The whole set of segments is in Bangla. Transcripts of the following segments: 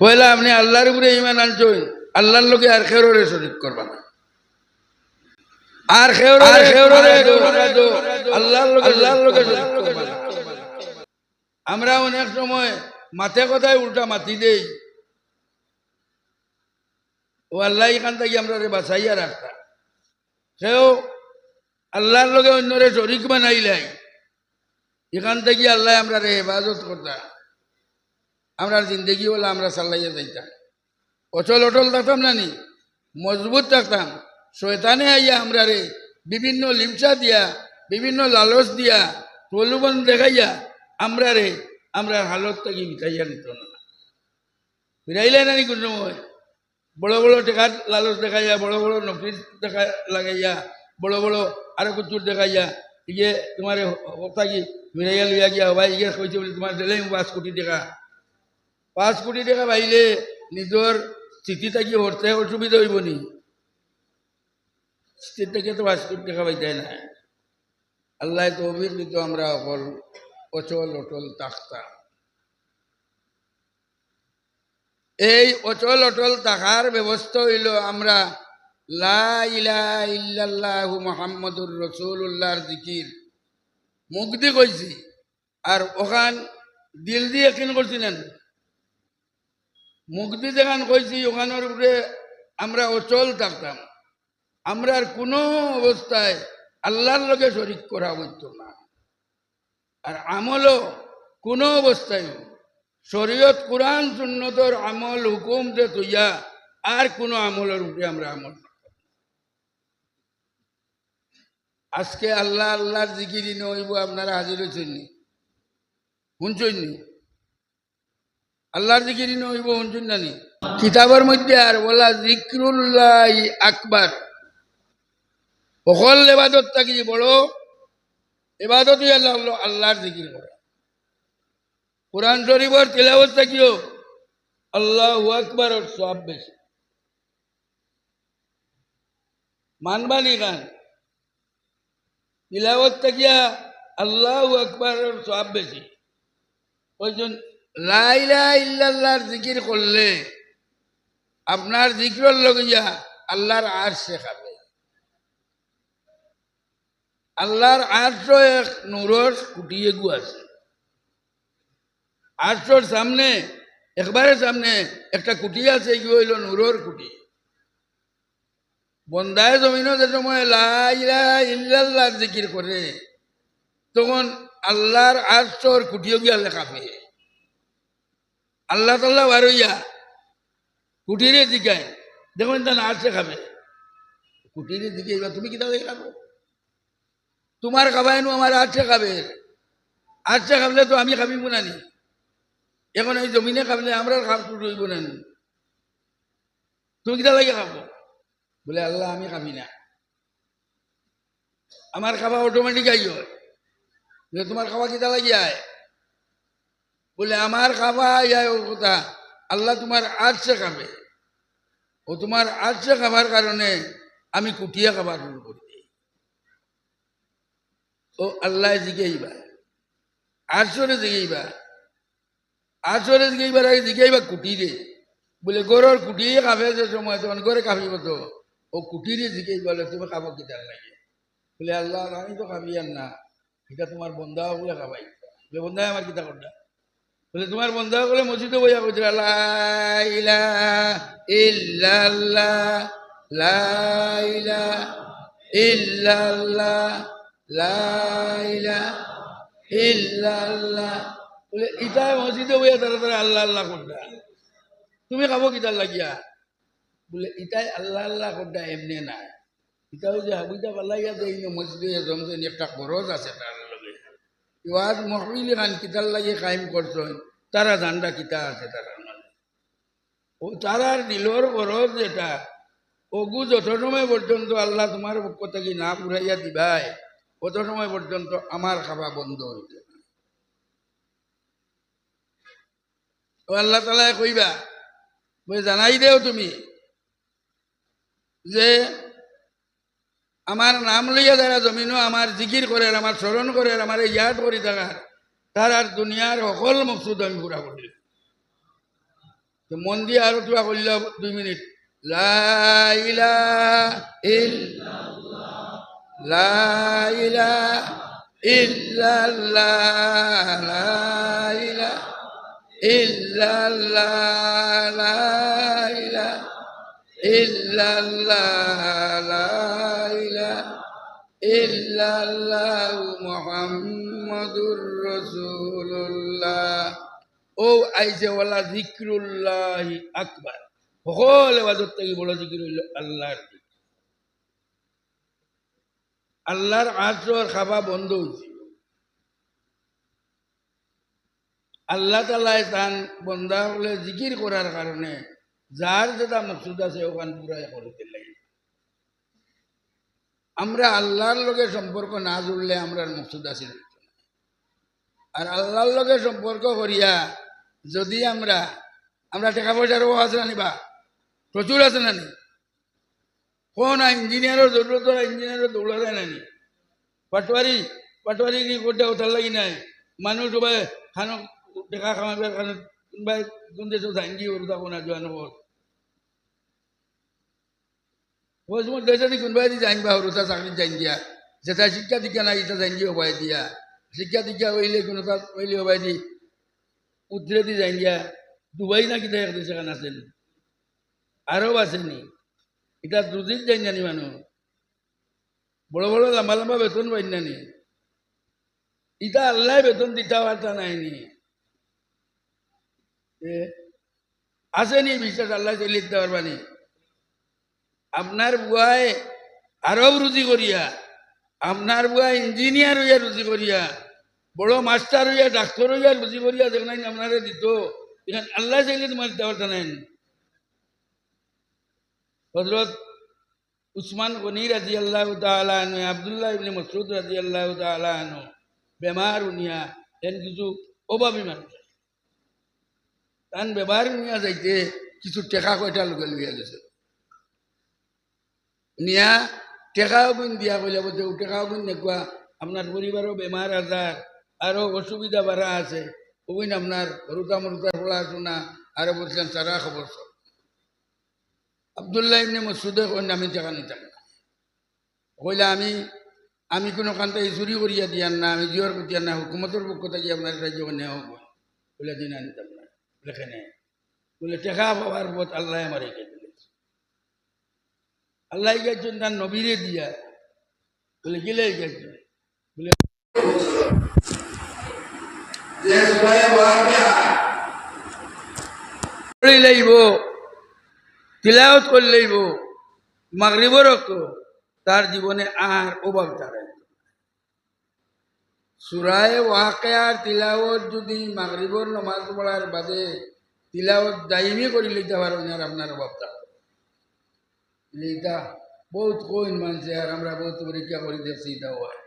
পয়লা আপনি আল্লাহর উপরে ইমান আনছেন আল্লাহর লোকে আর খেউরে শরিক করবা না। আর খেউরে আর খেউরে আল্লাহর লোকে আল্লাহর লোকে আমরা অনেক সময় মাথে কথায় উল্টা মাতি দেই ও আল্লাহ এখান থেকে আমরা রে বাঁচাইয়া রাখতা সেও আল্লাহর লগে অন্যরে শরিক বানাইলাই। এখান থেকে আল্লাহ আমরা রে হেফাজত করতা আমরা জিন্দগি হলে আমরা চাল্লাইয়া যাইতাম। অচল অটল থাকতাম না নি? মজবুত থাকতাম। শয়তানে আইয়া আমরা রে বিভিন্ন লিমসা দিয়া, বিভিন্ন লালচ দিয়া, প্রলোভন দেখাইয়া আমরা রে আমরা হালত থেকে মিটাইয়া নিত না। ফিরাইলে না নি কোনো বড় বড় টেকার লালচ দেখাইয়া, বড় বড় নফিস দেখা লাগাইয়া, বড় বড় আরও কুচুর দেখাইয়া ইয়ে তোমার কথা কি মিরাইয়া লইয়া গিয়া ভাই ইয়ে কইছে বলে তোমার দিলে পাঁচ কোটি টাকা পাঁচ কোটি টাকা পাইলে নিজের স্থিতি থাকি হরতে অসুবিধা হইব নি? স্থিতি থেকে তো পাঁচ কোটি টাকা পাইতে না আল্লাহ তো অভিজ্ঞত আমরা অকল অচল, অটল তাকতাম এই অচল, অটল তাকার ব্যবস্থা হইল আমরা লা ইলাহা ইল্লাল্লাহু মুহাম্মাদুর রাসূলুল্লাহর জিকির। মুখ দিয়ে কইছি। আর ওখান দিল দিয়ে কিন করছিলেন। দিয়ে যেখান কইছি, ওখানের উপরে আমরা অচল থাকতাম। আমরা আর কোনো অবস্থায় আল্লাহর লোকে শরিক করা হইতো না। আর আমলও কোনো অবস্থায় শরীয়ত, কোরআন, সুন্নতর আমল, হুকুম যে তুইয়া আর কোনো আমলের উপরে আমরা আমল আজকে আল্লাহ, আল্লাহর জিকিরি নইব আপনারা হাজির হয়েছেন শুনছেন আল্লাহর জিকিরি নইব শুনছেন না নি কিতাবের মধ্যে আর বলা জিক্রুল্লাহ আকবার। অকল এবাদত থাকি বড়? এবাদতই আল্লাহ আল্লাহর জিকির করা কোরআন শরীফর তিলাবত থাকিও আল্লাহ আকবর ওর সব বেশি। মানবানি গান? তিলাবত থাকিয়া আল্লাহ আকবর ওর সব বেশি। ওইজন লাইলা জিকির করলে আপনার জিকিরর লগিয়া আল্লাহর আর শেখাবে আল্লাহর আটশো এক নূরর কুটিয়ে গু আছে। আটশোর সামনে একবারে সামনে একটা কুটি আছে কি হইল নূরর কুটি। বন্দায় জমিন যে সময় ইল্লাল্লাহ জিকির করে, তখন আল্লাহর আটশোর কুটিও গিয়া লেখা পেয়ে আল্লাহ তাল্লাহ বারইয়া কুটিরে জিগায়। দেখুন তা আটশে খাবে কুটিরে দিকে তুমি কিতা দেখে খাব তোমার খাবাই নো আমার আটশে খাবে আটশে খাবলে তো আমি খাবি না এখন এই জমিনে খাবলে আমরা খাবতো রইব না নি? তুমি কিতা লাগে খাব? বলে, আল্লাহ, আমি খাবি না। আমার খাওয়া অটোমেটিক আই হয় তোমার খাওয়া কিতা লাগি আয়? বলে, আমার আয় ও কথা। আল্লাহ তোমার আটশে খাবে ও তোমার আটশে খাবার কারণে আমি কুটিয়া খাবার শুরু করি ও আল্লাহ জিগাইবা আটশোরে জিগাইবা আটশোরে জিগাইবার আগে জিগাইবা কুটিরে বলে, গরুর কুটিয়ে খাবে যে সময়, তখন গরে খাবিব তো ও কুটিরে জিগাই বলে, তুমি খাব কিতার লাগে? বলে, আল্লাহ, আমি তো খাবি আর না। এটা তোমার বন্ধা বলে খাবাই। বলে বন্ধায় আমার কিতা করটা বলে, তোমার বন্ধা বলে মসজিদে বইয়া কইছে লাইলা ইল্লাল্লাহ লাইলা ইল্লাল্লাহ লাইলা ইল্লাল্লাহ। বলে ইটা মসজিদে বইয়া তারা তারা আল্লাহ আল্লাহ করটা তুমি খাব কিতার লাগিয়া? বলে ইটাই আল্লাহ আল্লাহ করটা এমনি না ইটাও যে হাবিটা পাল্লাইয়া এই মসজিদে জমছেন একটা খরচ আছে তার। লগে ইওয়াজ মহবিল খান কিতার লাগে কায়েম করছেন, তারা জানটা কিতা আছে তারা ও তারার দিলর খরচ যেটা, অগু যত সময় পর্যন্ত আল্লাহ তোমার পক্ষ থেকে না পুরাইয়া দিবাই কত সময় পর্যন্ত আমার খাওয়া বন্ধ হইতে। ও আল্লাহ তালায় কইবা জানাই দেও তুমি যে আমার নাম লইয়া যারা জমিনও আমার জিকির করে আমার স্মরণ করে আমার ইয়াদ করি থাকার তার আর দুনিয়ার সকল মকসুদ আমি পুরা করি মন দিয়ে আরও তোরা করল দুই মিনিট। লাইলা ইল লাইলা ইল্লাল্লাহ। লাইলা ইল্লাল্লাহ। ইল্লাল্লাহ মুহাম্মাদুর রাসূলুল্লাহ ও আইছে ওয়ালা জিক্রুল্লাহ আকবার সকল এবাদত থেকে বড় জিকির হইল আল্লাহর। আল্লাহর আশ্রয় খাবা বন্ধ হয়েছে আল্লাহ তালাই তান বন্ধা হলে জিকির করার কারণে যার যেটা মকসুদ আছে, ওখান পুরাই করতে লাগে আমরা আল্লাহর লগে সম্পর্ক না জুড়লে আমরা মকসুদ আছে আর আল্লাহর লগে সম্পর্ক করিয়া যদি আমরা আমরা টাকা পয়সার অভাব আছে না নিবা প্রচুর আছে না নি? কোন ইঞ্জিনিয়ারের জরুরত ইঞ্জিনিয়ারের দৌড়া যায় না? নি পাটওয়ারি পাটওয়ারি কি করতে ওঠার লাগি নাই? মানুষ সবাই খানো, টাকা খামাবার কারণে কোনবাই কোন দেশে জাঙ্গি ওর থাকো না জোয়ানো কোনবাই দি জাঙ্গি বা ওরতা চাকরি যাই দিয়া যেটা শিক্ষা দীক্ষা নাই এটা জাঙ্গি হবাই দিয়া। শিক্ষা দীক্ষা হইলে কোনো তার হইলে হবাই দি। উদ্রে দি যাই দিয়া। দুবাই না কিতা এক দেশে খান আছেন? আরব আসেনি এটা দুদিন যাই জানি মানুষ বড় বড় লম্বা লম্বা বেতন পাই নানি। ইটা আল্লাহ বেতন দিতে পারতা নাইনি। এ, আসেনি বিশ্বাস আল্লাহ চলে দিতে পারবানি আপনার বুয়ায় আরব রুজি করিয়া, আপনার বুয়া ইঞ্জিনিয়ার হইয়া রুজি করিয়া, বড় মাস্টার হইয়া, ডাক্তার হইয়া রুজি করিয়া দেখলেন আপনারে দিত। এখানে আল্লাহ চাইলে তোমার পারতা নাই। হজরত উসমান গনি রাজি আল্লাহ তালু আবদুল্লাহ ইবনে মসরুদ রাজি আল্লাহ তালু বেমার উনিয়া, এন কিছু অভাবী মানুষ। তান বেমার উনিয়া যাইতে কিছু টেকা কয়টা লোকে লইয়া গেছে। নিয়া টেকাও গুণ দিয়া কইলে বলতে টেকাও গুণ দেখুয়া আপনার পরিবারও বেমার আজার আরও অসুবিধা বাড়া আছে, ওগুন আপনার রুতা মরুতা পড়াশোনা আরও বলছিলেন সারা খবর সব আবদুল্লাহ ইবনে মসুদে কইন আমি টাকা নিতাম না কইলে, আমি আমি কোনো কান্তা চুরি করিয়া দিয়ার না, আমি জিওর করিয়া না হুকুমতের পক্ষ থেকে আপনার নেওয়া হব। বলে দিন আনিতাম না লেখে নেই বলে টেকা পাওয়ার পথ আল্লাহ দিলে আল্লাহ গেছেন, তার নবীরে দিয়া। বলে, গেলে গেছে। বলে তার জীবনে আর অভাব দাঁড়ায় সুরায় ওয়াকায়ার তিলাওত যদি মাগরিবর নমাজ পড়ার বাদে তিলাওত দাইমি করে লইতে পারো আর আপনার অভাব এইটা বহুত কইন মানছে আর আমরা বহুত পরীক্ষা করে দেখছি এটা হয়।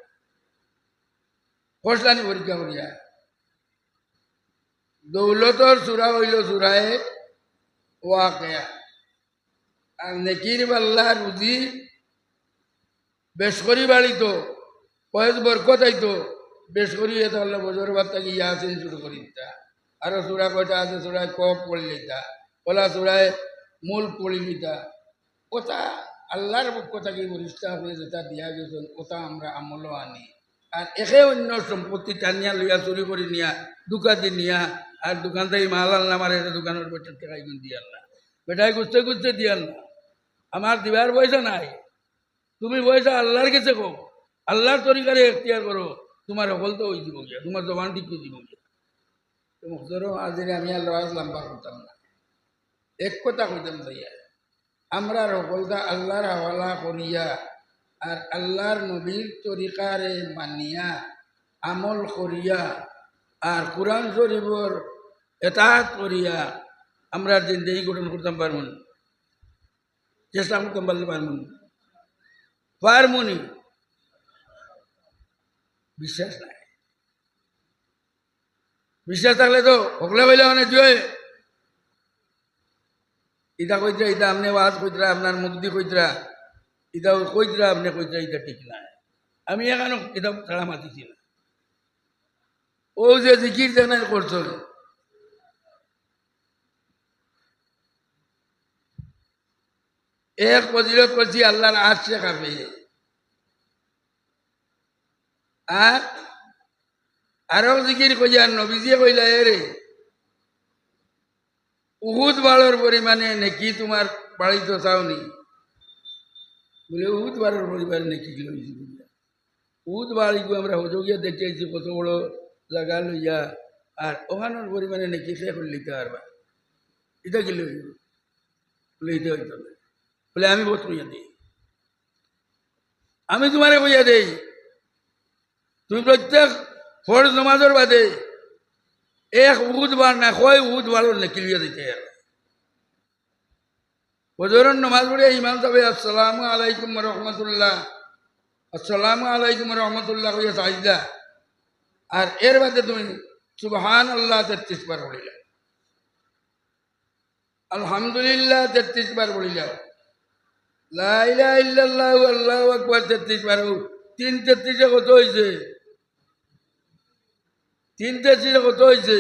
কষলানি পরীক্ষা করিয়া দৌলতর সুরা হইল সুরায় ওয়াকেয়া। আর নেকির পাল্লা রুজি বেশ করি বাড়িত পয়স বরকত আইতো বেশ করি এটা হলে বজর বার্তা গিয়া আছেন শুরু করি দিতা। আরও চূড়া কয়টা আছে? চূড়ায় কপ পড়ি লিতা ওলা চূড়ায় মূল পড়ি লিতা ওটা আল্লাহর পক্ষ থেকে পরিষ্কার করে যেটা দিয়া গেছেন ওটা আমরা আমলও আনি। আর একে অন্য সম্পত্তি টানিয়া লইয়া, চুরি করে নিয়া দোকানে নিয়া, আর দোকান থেকে মাল আর এটা দোকানের বেটার টাকাই কিন্তু দিয়াল না বেটাই গুছতে গুছতে দিয়াল না আমার দিবার পয়সা নাই। তুমি পয়সা আল্লাহর কাছে কো আল্লাহর তরিকারে এখতিয়ার করো। তোমার সকল তো ওই দিব গিয়া, তোমার জবান ঠিক দিব গিয়া। মুখদরও আজিরে আমি লওয়াজ লম্বা করতাম না। এক কথা কইতাম তাইয়া আমরা সকলটা আল্লাহর হাওয়ালা করিয়া আর আল্লাহর নবীর তরিকারে মানিয়া, আমল করিয়া আর কোরআন শরীফর এতাহাত করিয়া আমরা জিন্দগি গঠন করতাম পারমুন চেষ্টা করতাম পারলে পারমুন পারমুনি বিশ্বাস নাই। বিশ্বাস থাকলে তো সকলে বললে মানে জয়। ইটা কইতরা, ইটা আপনি ওয়াজ কইতরা আপনার মুক্তি কইতরা ইটা কইতরা আপনি কইতরা, ইটা ঠিক না। আমি এখন এটা তাড়া মাতিছি না। ও যে জিকির জানার করছ। এক ফজিলত করছি, আল্লাহর আশে কাপে আর? আরও জিকির কইয়া নবীজিয়ে কইলা, এ রে। উহুদ বাড়র পরিমাণে নাকি তোমার বাড়িতে চাওনি। বলে, উহুদ বাড়র পরিমাণে নাকি লইছি উহুদ বাড়িকে আমরা হজগিয়া দেখেছি কত বড় জায়গা লইয়া। আর ওখানোর পরিমাণে নাকি সে করে লিতে পারবা। এটা কি বলে এটা হইতো বলে, আমি বোধ কইয়া দিই। আমি তোমারে কইয়া দেই, তুমি প্রত্যেক ফরজ নমাজের বাদে এক উহুদ বার না কয় উহুদ বারর নাকি লিয়া দিতে হজরন নমাজ পড়ে ইমাম সাহেব আসসালামু আলাইকুম রহমতুল্লাহ। আসসালামু আলাইকুম রহমতুল্লাহ কইয়া সাজদা আর এর বাদে তুমি সুবহান আল্লাহ তেত্রিশ বার পড়িলা। আলহামদুলিল্লাহ তেত্রিশ বার পড়িলা। লাইলা ইল্লাল্লাহ আল্লাহ আকবার তেত্রিশ বার তিন তেত্রিশে কত হয়েছে তিন তেত্রিশে কত হয়েছে?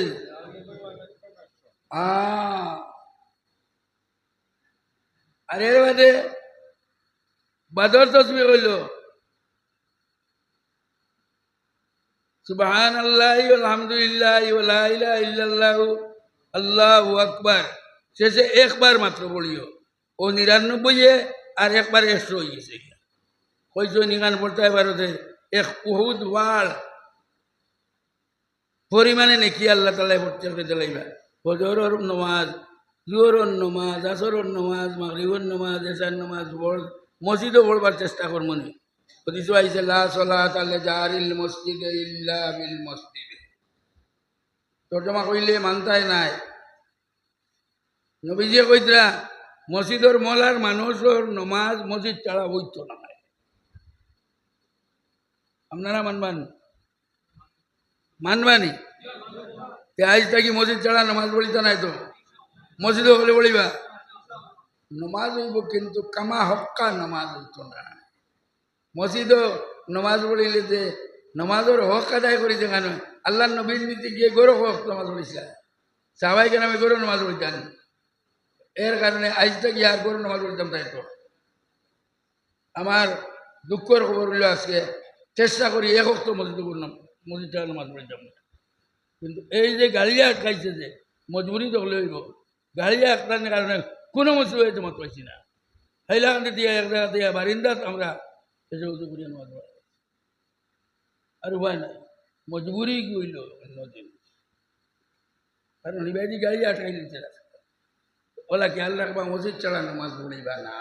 আর এর বাদে। বাদর তসবি হইল সুবহান আল্লাহ আলহামদুলিল্লাহ ইল্লাল্লাহু আল্লাহু আকবার। শেষে একবার মাত্র পড়িও ও নিরানব্বই আর একবার একশো হয়ে গেছে। কইছো নিগান পড়তে ভারতে এক বহুত বাড় পরিমাণে নাকি আল্লাহ তালাই পড়তে দিলাইবা হজরর নমাজ জোহরর নমাজ, আসরর নমাজ, মাগরিবর নমাজ এসার নমাজ পড়, মসজিদও পড়বার চেষ্টা করব নি। হদিস আইসে লা সলাত আলে জারিল মসজিদে ইল্লা বিল মসজিদে। তর্জমা কইলে মানতাই নাই। নবীজিয়ে কইতরা, মসজিদর মলার মানুষের নমাজ মসজিদ ছাড়া বইত না। আপনারা মানবান? মানবানি। আজ থাকি মসজিদ ছাড়া নমাজ পড়িতে নাই তো। মসজিদে হলে বলিবা, নমাজ হইব কিন্তু কামা হক্কা নমাজ হইত না। মসজিদ নমাজ পড়িলে যে নমাজের হক আদায় করি কেন আল্লাহ নবীর নীতি গিয়ে গরো হক নমাজ পড়িছে। সবাই কেন আমি গরু নমাজ পড়িতাম এর কারণে আজ থেকে আর গরু নমাজ পড়িতাম তাই তো। আমার দুঃখের খবর হইল আজকে, চেষ্টা করি এক হক্ত মসজিদ মসজিদ ছাড়া নমাজ পড়িতাম না। কিন্তু এই যে গাড়িয়া আটকাইছে যে মজবুরি তো হলে হইব। গাড়িয়া আটকানোর কারণে কোনো মসজিদ হয়েছে মত পাইছি না। হাইলাকান্দি দিয়ে, এক জায়গা দিয়ে বারিন্দাত আমরা এসে উঁচু করিয়া নমাজ আর উপায় নাই। মজবুরি কি কারণ নিবাইদি গাড়ি আটকাই দিচ্ছে ওলা খেয়াল রাখবা মসজিদ ছাড়া নামাজ পড়িবা না।